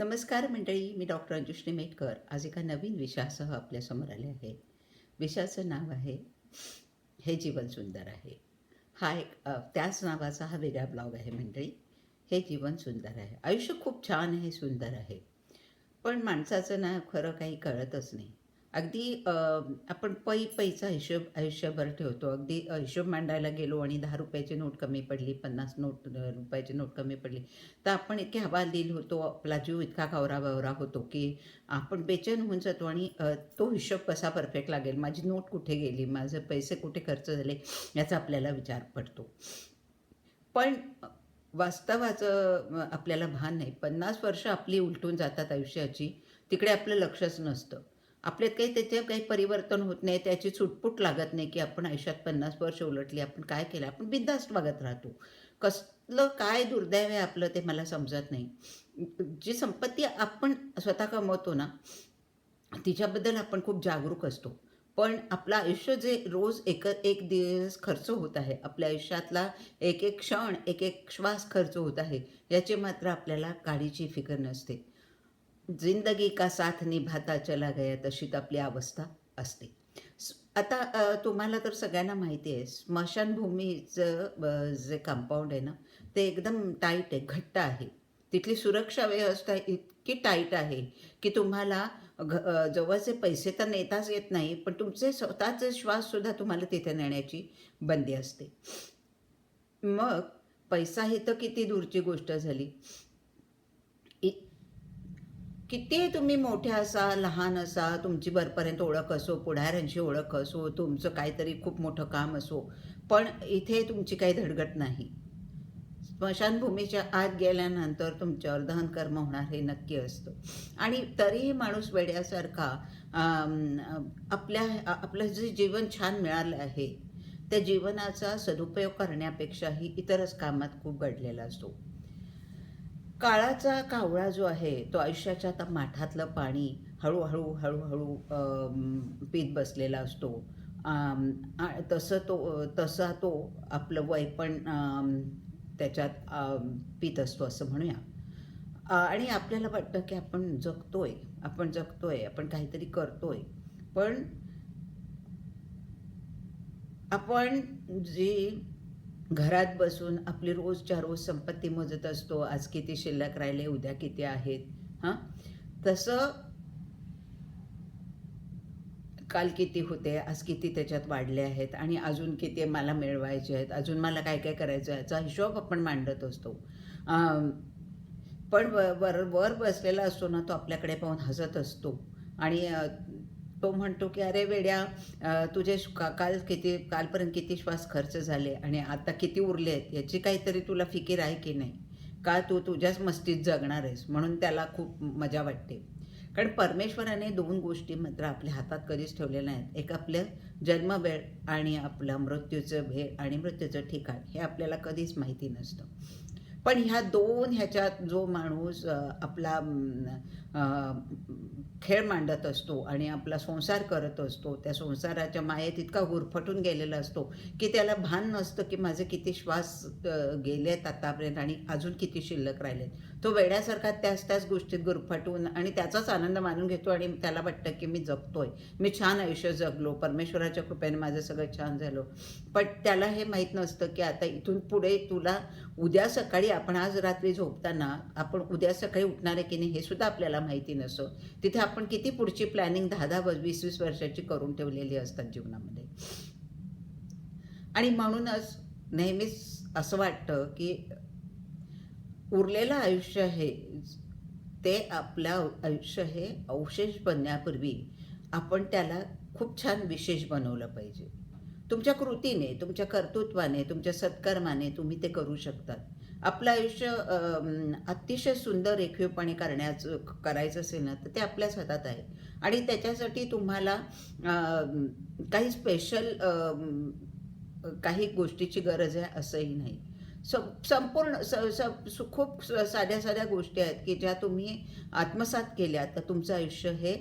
नमस्कार मंडळी मी डॉक्टर अंजुश्री मेटकर. आज एका नवीन विषयासह आपल्यासमोर आले आहे. विषयाचं नाव आहे हे जीवन सुंदर आहे. हा एक त्याच नावाचा हा वेगळा ब्लॉग आहे मंडळी. हे जीवन सुंदर आहे. आयुष्य खूप छान आहे सुंदर आहे. पण माणसाचं ना खरं काही कळतच नाही. अगदी आपण पै पैचा हिशोब आयुष्यभर ठेवतो. अगदी हिशोब मांडायला गेलो आणि दहा रुपयाची नोट कमी पडली पन्नास नोट रुपयाची नोट कमी पडली तर आपण इतके हवालदिल होतो आपला जीव इतका कावराबावरा होतो की आपण बेचैन होऊन जातो आणि तो हिशोब कसा परफेक्ट लागेल? माझी नोट कुठे गेली? माझे पैसे कुठे खर्च झाले? याचा आपल्याला विचार पडतो. पण वास्तवाचं आपल्याला भान नाही. पन्नास वर्ष आपली उलटून जातात आयुष्याची तिकडे आपलं लक्षच नसतं. आपल्यात काही त्याचे काही परिवर्तन होत नाही त्याची सुटपूट लागत नाही की आपण आयुष्यात पन्नास वर्ष उलटली आपण काय केलं? आपण बिंदास्त वागत राहतो. कसलं काय दुर्दैव आहे आपलं ते मला समजत नाही. जी संपत्ती आपण स्वतः कमवतो ना तिच्याबद्दल आपण खूप जागरूक असतो. पण आपलं आयुष्य जे रोज एक एक दिवस खर्च होत आहे आपल्या आयुष्यातला एक एक क्षण एक एक श्वास खर्च होत आहे याची मात्र आपल्याला काळीची फिकर नसते. जिंदगी का साथ निभाता चला गया तशीच आपली अवस्था असते. आता तुम्हाला तर सगळ्यांना माहिती आहे स्मशानभूमीचं जे कंपाऊंड आहे ना ते एकदम टाईट आहे घट्ट आहे. तिथली सुरक्षा व्यवस्था इतकी टाईट आहे की तुम्हाला घ जवळचे पैसे तर नेताच येत नाही पण तुमचे स्वतःचे श्वाससुद्धा तुम्हाला तिथे नेण्याची बंदी असते. मग पैसा ही तर किती दूरची गोष्ट झाली. किती तुम्ही मोठे असा लहान असा तुमची भरपर्यंत ओळख असो पुढाऱ्यांची ओळख असो तुमचं काहीतरी खूप मोठं काम असो पण इथे तुमची काही धडगट नाही. स्मशानभूमीच्या आत गेल्यानंतर तुमच्यावर दहनकर्म होणार हे नक्की असतं. आणि तरीही माणूस वेड्यासारखा आपल्या आपलं जे जीवन छान मिळालं आहे त्या जीवनाचा सदुपयोग करण्यापेक्षाही इतरच कामात खूप घडलेला असतो. काळाचा कावळा जो आहे तो आयुष्याच्या आता माठातलं पाणी हळूहळू हळूहळू पीत बसलेला असतो. तसं तो तसा तो आपलं वय पण त्याच्यात पीत असतो असं म्हणूया. आणि आपल्याला वाटतं की आपण जगतोय आपण जगतोय आपण काहीतरी करतोय. पण आपण जी घरात बसून आपली रोजच्या रोज संपत्ती मोजत असतो. आज किती शिल्लक राहिले उद्या किती आहेत? हां? तसं काल किती होते आज किती त्याच्यात वाढले आहेत आणि अजून किती मला मिळवायचे आहेत? अजून मला काय काय करायचं याचा हिशोब आपण मांडत असतो. पण व- वर वर बसलेला असतो ना तो आपल्याकडे पाहून हसत असतो. आणि तो म्हणतो की अरे वेड्या तुझे का- काल किती कालपर्यंत किती श्वास खर्च झाले आणि आता किती उरले आहेत याची काहीतरी तुला फिकीर आहे की नाही? का तू तुझ्याच मस्तीत जगणार आहेस? म्हणून त्याला खूप मजा वाटते. कारण परमेश्वराने दोन गोष्टी मात्र आपल्या हातात कधीच ठेवलेल्या नाहीत. एक आपलं जन्मवेळ आणि आपलं मृत्यूचं भेळ आणि मृत्यूचं ठिकाण हे आपल्याला कधीच माहिती नसतं. पण ह्या दोन ह्याच्यात जो माणूस आपला खेळ मांडत असतो आणि आपला संसार करत असतो त्या संसाराच्या मायेत इतका गुरफटून गेलेला असतो की त्याला भान नसतं की माझे किती श्वास गेलेत आतापर्यंत आणि अजून किती शिल्लक राहिलेत. तो वेड्यासारखा त्याच त्याच गोष्टीत गुरफटून आणि त्याचाच आनंद मानून घेतो आणि त्याला वाटतं की मी जगतोय. मी छान आयुष्य जगलो परमेश्वराच्या कृपेने माझं सगळं छान झालं. पण त्याला हे माहीत नसतं की आता इथून पुढे तुला उद्या सकाळी आपण आज रात्री झोपताना आपण उद्या सकाळी उठणार आहे की नाही हे सुद्धा आपल्याला माहिती नसो. तिथे आपण किती पुढची प्लॅनिंग दहा दहा वीस वीस वीस वर्षाची करून ठेवलेली असतात जीवनामध्ये. आणि म्हणूनच नेहमीच असं वाटतं की उरलेलं आयुष्य हे ते आपलं आयुष्य हे अवशेष बनण्यापूर्वी आपण त्याला खूप छान विशेष बनवलं पाहिजे. तुमच्या कृतीने तुमच्या कर्तृत्वाने तुमच्या सत्कर्माने तुम्ही ते करू शकतात. आपलं आयुष्य अतिशय सुंदर रेखीवपणे करण्याचं करायचं असेल ना तर ते आपल्याच हातात आहे. आणि त्याच्यासाठी तुम्हाला काही स्पेशल काही गोष्टीची गरज आहे असंही नाही. सं संपूर्ण स स सु- खूप स- साध्या साध्या गोष्टी आहेत की ज्या तुम्ही आत्मसात केल्या तर तुमचं आयुष्य हे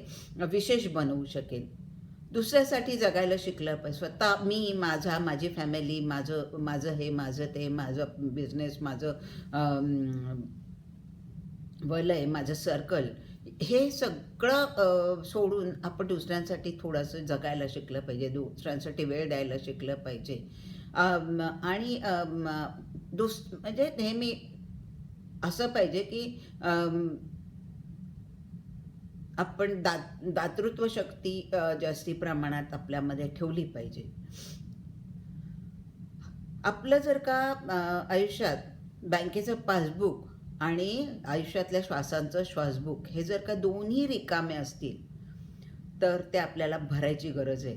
विशेष बनवू शकेल. दुसऱ्यासाठी जगायला शिकलं पाहिजे स्वतः मी माझा माझी फॅमिली माझं माझं हे माझं ते माझं बिझनेस माझं वलय माझं सर्कल हे सगळं सोडून आपण दुसऱ्यांसाठी थोडंसं जगायला शिकलं पाहिजे दुसऱ्यांसाठी वेळ द्यायला शिकलं पाहिजे. आणि दुस म्हणजे नेहमी असं पाहिजे की आपण दा दातृत्व शक्ती जास्ती प्रमाणात आपल्यामध्ये ठेवली पाहिजे. आपलं जर का आयुष्यात बँकेचं पासबुक आणि आयुष्यातल्या श्वासांचं श्वासबुक हे जर का दोन्ही रिकामे असतील तर ते आपल्याला भरायची गरज आहे.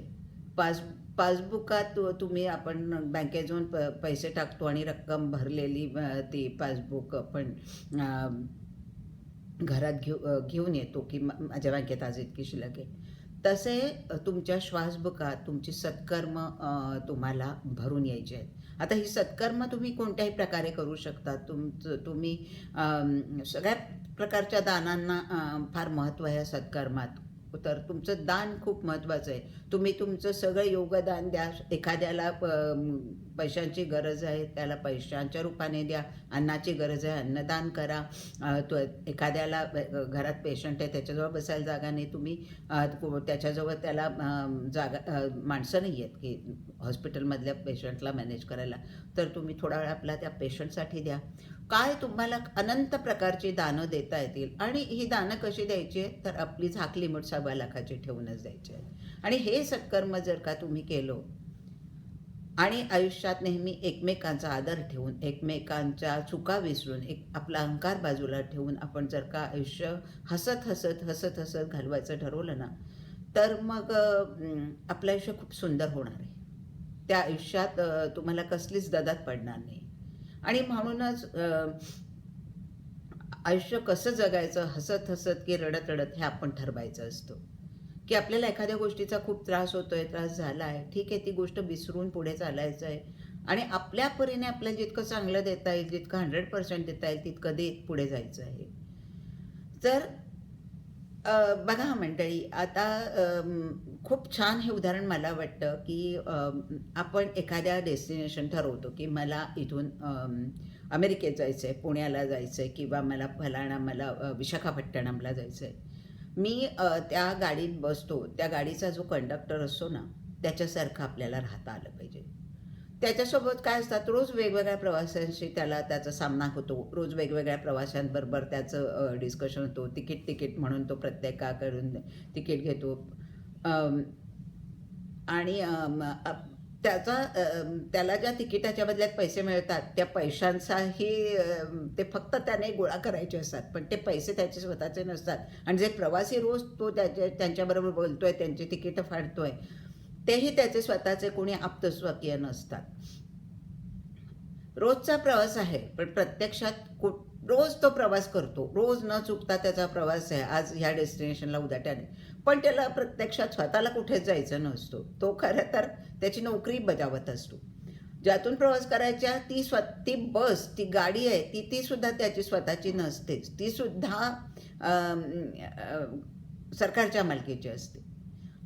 पास पासबुकात तुम्ही आपण बँकेत जाऊन प पैसे टाकतो आणि रक्कम भरलेली ती पासबुक आपण घरात घेऊ घेऊन येतो की माझ्या बँकेत आज इतकी शिल्लक आहे तसे तुमच्या श्वासबुकात तुमची सत्कर्म तुम्हाला भरून यायचे आहेत. आता ही सत्कर्म तुम्ही कोणत्याही प्रकारे करू शकता. तुमचं तुम्ही सगळ्या प्रकारच्या दानांना फार महत्त्व आहे सत्कर्मात. तर तुमचं दान खूप महत्त्वाचं आहे. तुम्ही तुमचं सगळं योगदान द्या. एखाद्याला प पैशांची गरज आहे त्याला पैशांच्या रूपाने द्या. अन्नाची गरज आहे अन्नदान करा. तो एखाद्याला घरात पेशंट आहे त्याच्याजवळ बसायला जागा नाही. तुम्ही त्याच्याजवळ त्याला जागा माणसं नाही आहेत की हॉस्पिटलमधल्या पेशंटला मॅनेज करायला. तर तुम्ही थोडा वेळ आपला त्या पेशंटसाठी द्या. काय तुम्हाला अनंत प्रकारची दानं देता येतील? आणि ही दानं कशी द्यायची आहे तर आपली झाक मूठ सव्वा लाखाची ठेवूनच द्यायची आहे आणि हे सत्कर्म जर का तुम्ही केलो आणि आयुष्यात नेहमी एकमेकांचा आदर ठेवून एकमेकांच्या चुका विसरून एक आपला अहंकार बाजूला ठेवून आपण जर का आयुष्य हसत हसत हसत हसत घालवायचं ठरवलं ना तर मग आपलं आयुष्य खूप सुंदर होणार आहे. त्या आयुष्यात तुम्हाला कसलीच ददात पडणार नाही. आणि म्हणूनच आयुष्य कसं जगायचं हसत हसत की रडत रडत हे आपण ठरवायचं असतं. की आपल्याला एखाद्या गोष्टीचा खूप त्रास होतोय त्रास झाला आहे ठीक आहे ती गोष्ट विसरून पुढे चालायचं आहे. आणि आपल्या परीने आपल्याला जितकं चांगलं देता येईल जितकं हंड्रेड पर्सेंट देता येईल तितकं देत पुढे जायचं आहे. तर बघा मंडळी आता खूप छान हे उदाहरण मला वाटतं की आपण एखाद्या डेस्टिनेशन ठरवतो की मला इथून अमेरिकेत जायचं आहे पुण्याला जायचं आहे किंवा मला फलाणा मला विशाखापट्टणमला जायचं आहे मी त्या गाडीत बसतो त्या गाडीचा जो कंडक्टर असतो ना त्याच्यासारखं आपल्याला राहता आलं पाहिजे. त्याच्यासोबत काय असतात रोज वेगवेगळ्या प्रवाशांशी त्याला त्याचा सामना होतो. रोज वेगवेगळ्या प्रवाशांबरोबर त्याचं डिस्कशन होतो. तिकीट तिकीट म्हणून तो प्रत्येकाकडून तिकीट घेतो. आणि त्याचा त्याला ज्या तिकिटाच्या बदल्यात पैसे मिळतात त्या पैशांचाही ते फक्त त्याने गोळा करायचे असतात. पण ते पैसे त्याचे स्वतःचे नसतात. आणि जे प्रवासी रोज तो त्याच्या त्यांच्याबरोबर बोलतोय त्यांची तिकीटं फाडतोय तेही त्याचे स्वतःचे कोणी आप्तस्वकीय नसतात. रोजचा प्रवास आहे पण प्रत्यक्षात कु- रोज तो प्रवास करतो. रोज न चुकता त्याचा प्रवास आहे. आज ह्या डेस्टिनेशनला उद्या पण त्याला प्रत्यक्षात स्वतःला कुठेच जायचं नसतो. तो खरं तर त्याची नोकरी बजावत असतो. ज्यातून प्रवास करायच्या ती स्व ती बस ती गाडी आहे ती ती सुद्धा त्याची स्वतःची नसतेच. ती सुद्धा सरकारच्या मालकीची असते.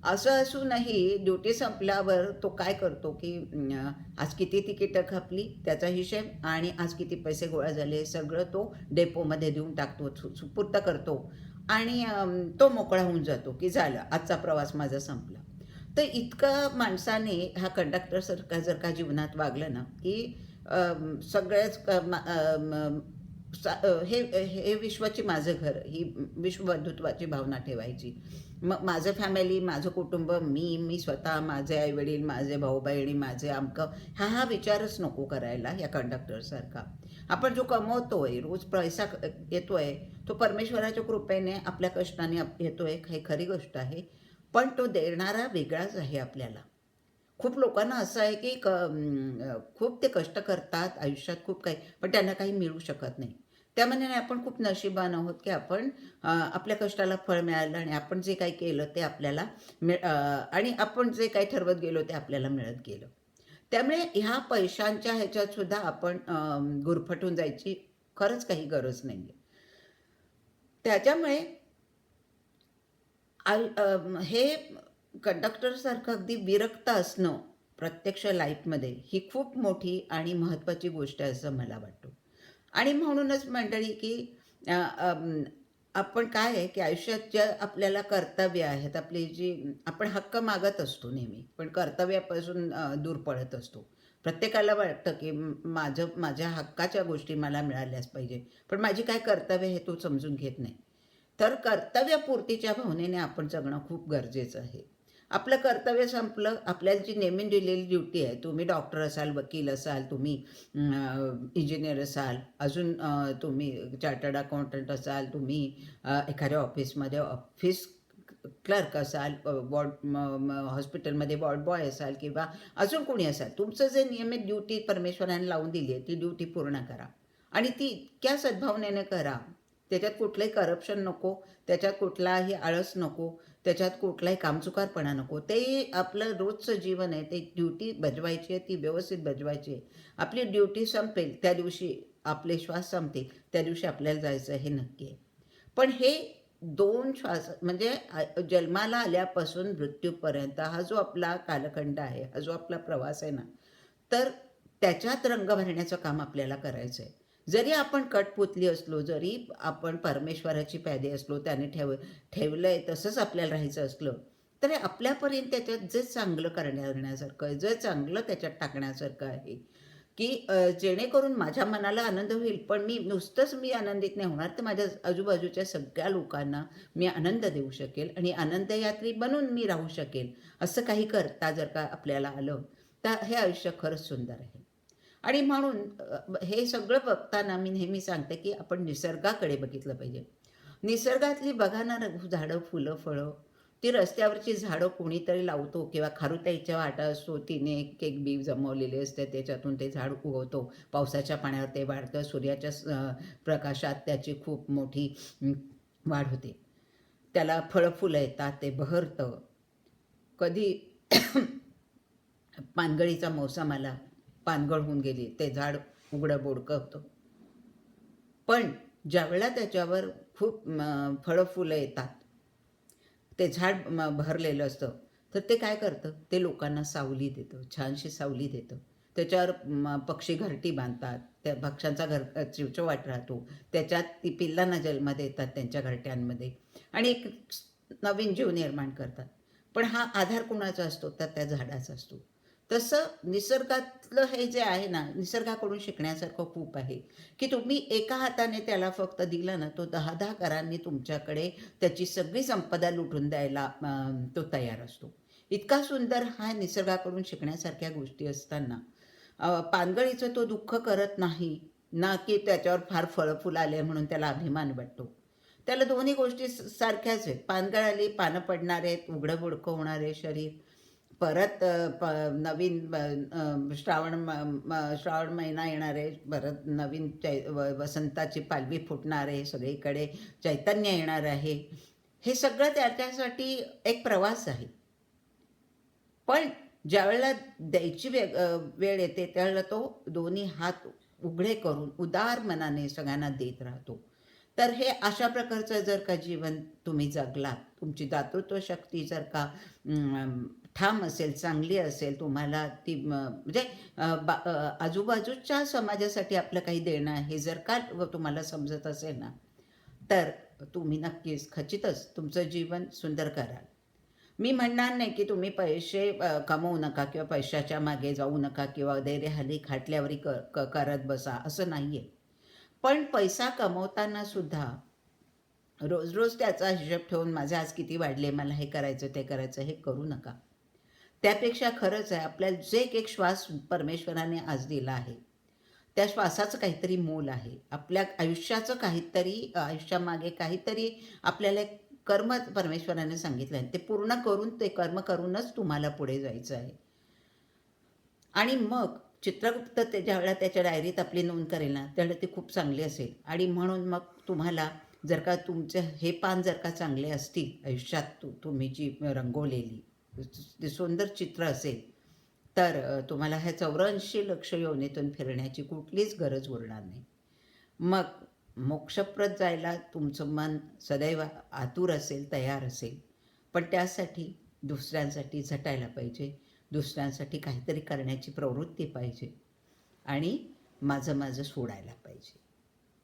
असं असूनही ड्युटी संपल्यावर तो काय करतो की आज किती तिकीटं खपली त्याचा हिशेब आणि आज किती पैसे गोळा झाले सगळं तो डेपोमध्ये देऊन टाकतो सु- सुपूर्त करतो. आणि तो मोकळा होऊन जातो की झालं आजचा प्रवास माझा संपला. तर इतकं माणसाने हा कंडक्टर सारखा जर का जीवनात वागलं ना की सगळ्याच क- मा- हे हे विश्वाची माझं घर ही विश्वबंधुत्वाची भावना ठेवायची. मग माझं फॅमिली माझं कुटुंब मी मी स्वतः माझे आईवडील माझे भाऊ बहिणी माझे अमकं हा हा विचारच नको करायला या कंडक्टरसारखा आपण जो कमवतोय रोज पैसा क- येतोय तो परमेश्वराच्या कृपेने आपल्या कष्टाने आप- येतोय हे खरी गोष्ट आहे पण तो देणारा वेगळाच आहे आपल्याला. खूप लोकांना असं आहे की क खूप ते कष्ट करतात आयुष्यात खूप काही पण त्यांना काही मिळू शकत नाही. त्या मनाने आपण खूप नशिबान आहोत की आपण आपल्या कष्टाला फळ मिळालं आणि आपण जे काही केलं ते आपल्याला मिळ आणि आपण जे काही ठरवत गेलो ते आपल्याला मिळत गेलं. त्यामुळे ह्या पैशांच्या ह्याच्यात सुद्धा आपण गुरफटून जायची खरंच काही गरज नाही आहे त्याच्यामुळे हे कंडक्टरसारखं अगदी विरक्त असणं प्रत्यक्ष लाईफमध्ये ही खूप मोठी आणि महत्त्वाची गोष्ट आहे असं मला वाटतं. आणि म्हणूनच मंडळी की आपण काय आहे की आयुष्यात ज्या आपल्याला कर्तव्य आहेत आपली जी आपण हक्क मागत असतो नेहमी पण कर्तव्यापासून दूर पळत असतो. प्रत्येकाला वाटतं की माझं माझ्या हक्काच्या गोष्टी मला मिळाल्याच पाहिजे पण माझी काय कर्तव्य हे तो समजून घेत नाही. तर कर्तव्यपूर्तीच्या भावनेने आपण जगणं खूप गरजेचं आहे. आपलं कर्तव्य संपलं. आपल्याला जी नेमून दिलेली ड्युटी आहे तुम्ही डॉक्टर असाल वकील असाल तुम्ही इंजिनियर असाल अजून तुम्ही चार्टर्ड अकाउंटंट असाल तुम्ही एखाद्या ऑफिसमध्ये ऑफिस क्लर्क असाल वॉर्ड हॉस्पिटलमध्ये वॉर्ड बॉय असाल किंवा अजून कोणी असाल तुमचं जे नियमित ड्युटी परमेश्वराने लावून दिली आहे ती ड्युटी पूर्ण करा. आणि ती इतक्या सद्भावनेने करा. त्याच्यात कुठलंही करप्शन नको त्याच्यात कुठलाही आळस नको. त्याच्यात कुठलाही कामचुकारपणा नको. ते आपलं रोजचं जीवन आहे ते ड्युटी बजवायची आहे ती व्यवस्थित बजवायची आहे. आपली ड्युटी संपेल त्या दिवशी आपले श्वास संपतील त्या दिवशी आपल्याला जायचं हे नक्की आहे. पण हे दोन श्वास म्हणजे जन्माला आल्यापासून मृत्यूपर्यंत हा जो आपला कालखंड आहे हा जो आपला प्रवास आहे ना तर त्याच्यात रंग भरण्याचं काम आपल्याला करायचं आहे. जरी आपण कटपुतली असलो जरी आपण परमेश्वराची प्यादे असलो त्याने ठेव ठेवलं आहे तसंच आपल्याला राहायचं असलं तरी आपल्यापर्यंत त्याच्यात जे चांगलं करण्यासारखं आहे जे चांगलं त्याच्यात टाकण्यासारखं आहे की जेणेकरून माझ्या मनाला आनंद होईल पण मी नुसतंच मी आनंदित नाही होणार तर माझ्या आजूबाजूच्या सगळ्या लोकांना मी आनंद देऊ शकेल आणि आनंदयात्री बनून मी राहू शकेल असं काही करता जर का आपल्याला आलं तर हे आयुष्य खरंच सुंदर आहे. आणि म्हणून हे सगळं बघताना मी नेहमी सांगते की आपण निसर्गाकडे बघितलं पाहिजे. निसर्गातली बघा ना रघु- झाडं फुलं फळं. ती रस्त्यावरची झाडं कोणीतरी लावतो किंवा खारुताईच्या वाटा असतो तिने एक बी जमवलेले असते त्याच्यातून ते झाड उगवतो. पावसाच्या पाण्यावर ते वाढतं सूर्याच्या स- प्रकाशात त्याची खूप मोठी वाढ होते. त्याला फळं फुलं येतात ते बहरतं. कधी पानगळीचा मौसम आला पानगळ होऊन गेली. ते झाड उघडं बोडकं होतं. पण ज्यावेळेला त्याच्यावर खूप फळं फुलं येतात ते झाड भरलेलं असतं तर ते काय करतं? ते लोकांना सावली देतं छानशी सावली देतं. त्याच्यावर पक्षी घरटी बांधतात त्या पक्ष्यांचा घर चिवचिवाट राहतो. त्याच्यात ती पिल्लांना जन्म देतात त्यांच्या घरट्यांमध्ये. आणि एक नवीन जीव निर्माण करतात. पण हा आधार कुणाचा असतो? तर त्या झाडाचा असतो. तसं निसर्गातलं हे जे आहे ना निसर्गाकडून शिकण्यासारखं खूप आहे की तुम्ही एका हाताने त्याला फक्त दिला ना तो दहा दहा करांनी तुमच्याकडे त्याची सगळी संपदा लुटून द्यायला तो तयार असतो. इतका सुंदर हा निसर्गाकडून शिकण्यासारख्या गोष्टी असताना पानगळीचं तो दुःख करत नाही ना की त्याच्यावर फार फळं फुलं आले म्हणून त्याला अभिमान वाटतो. त्याला दोन्ही गोष्टी सारख्याच आहेत. पानगळ आली पानं पडणार आहेत उघडं बुडकं होणार आहे शरीर परत प नवीन श्रावण म- श्रावण महिना येणार आहे. परत नवीन चै वसंताची पालवी फुटणार आहे. सगळीकडे चैतन्य येणार आहे. हे सगळं त्याच्यासाठी एक प्रवास आहे. पण ज्यावेळेला द्यायची वे वेळ येते त्यावेळेला तो दोन्ही हात उघडे करून उदार मनाने सगळ्यांना देत राहतो. तर हे अशा प्रकारचं जर का जीवन तुम्ही जगलात तुमची दातृत्व शक्ती जर का ठाम असेल चांगली असेल तुम्हाला ती म्हणजे बा- आजूबाजूच्या समाजासाठी आपलं काही देणं आहे जर का तुम्हाला समजत असेल ना तर तुम्ही नक्कीच खचितच तुमचं जीवन सुंदर कराल मी म्हणणार नाही की तुम्ही पैसे कमवू नका किंवा पैशाच्या मागे जाऊ नका किंवा दैर्यहाली खाटल्यावरी क क- करत बसा असं नाही आहे पण पैसा कमवताना सुद्धा रोज रोज त्याचा हिशोब ठेवून माझे आज किती वाढले मला हे करायचं ते करायचं हे करू नका. त्यापेक्षा खरंच आहे आपल्याला जे एक श्वास परमेश्वराने आज दिला आहे त्या श्वासाचं काहीतरी मोल आहे. आपल्या आयुष्याचं काहीतरी आयुष्यामागे काहीतरी आपल्याला एक कर्म परमेश्वराने सांगितलं आहे. ते पूर्ण करून ते कर्म करूनच तुम्हाला पुढे जायचं आहे. आणि मग चित्रगुप्त ते ज्यावेळेला त्याच्या डायरीत आपली नोंद करेल ना त्यावेळेला ती खूप चांगली असेल. आणि म्हणून मग तुम्हाला जर का तुमचं हे पान जर का चांगले असतील आयुष्यात तु तुम्ही जी रंगवलेली सुंदर चित्र असेल तर तुम्हाला ह्या चौऱ्याऐंशी लक्ष योनीतून फिरण्याची कुठलीच गरज उरणार नाही. मग मोक्षप्रद जायला तुमचं मन सदैव आतुर असेल तयार असेल पण त्यासाठी दुसऱ्यांसाठी झटायला पाहिजे दुसऱ्यांसाठी काहीतरी करण्याची प्रवृत्ती पाहिजे आणि माझं माझं सोडायला पाहिजे.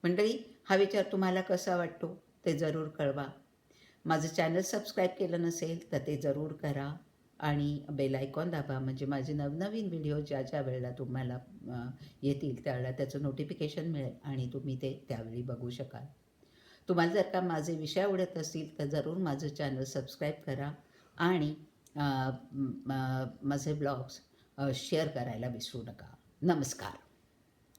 मंडळी हा विचार तुम्हाला कसा वाटतो ते जरूर कळवा. माझं चॅनल सबस्क्राईब केलं नसेल तर ते जरूर करा आणि बेल आयकॉन दाबा. म्हणजे माझे नवनवीन व्हिडिओ ज्या ज्या वेळेला तुम्हाला येतील त्यावेळेला त्याचं नोटिफिकेशन मिळेल आणि तुम्ही ते त्यावेळी बघू शकाल. तुम्हाला जर का माझे विषय आवडत असतील तर जरूर माझं चॅनल सबस्क्राईब करा आणि माझे ब्लॉग्स शेअर करायला विसरू नका. नमस्कार.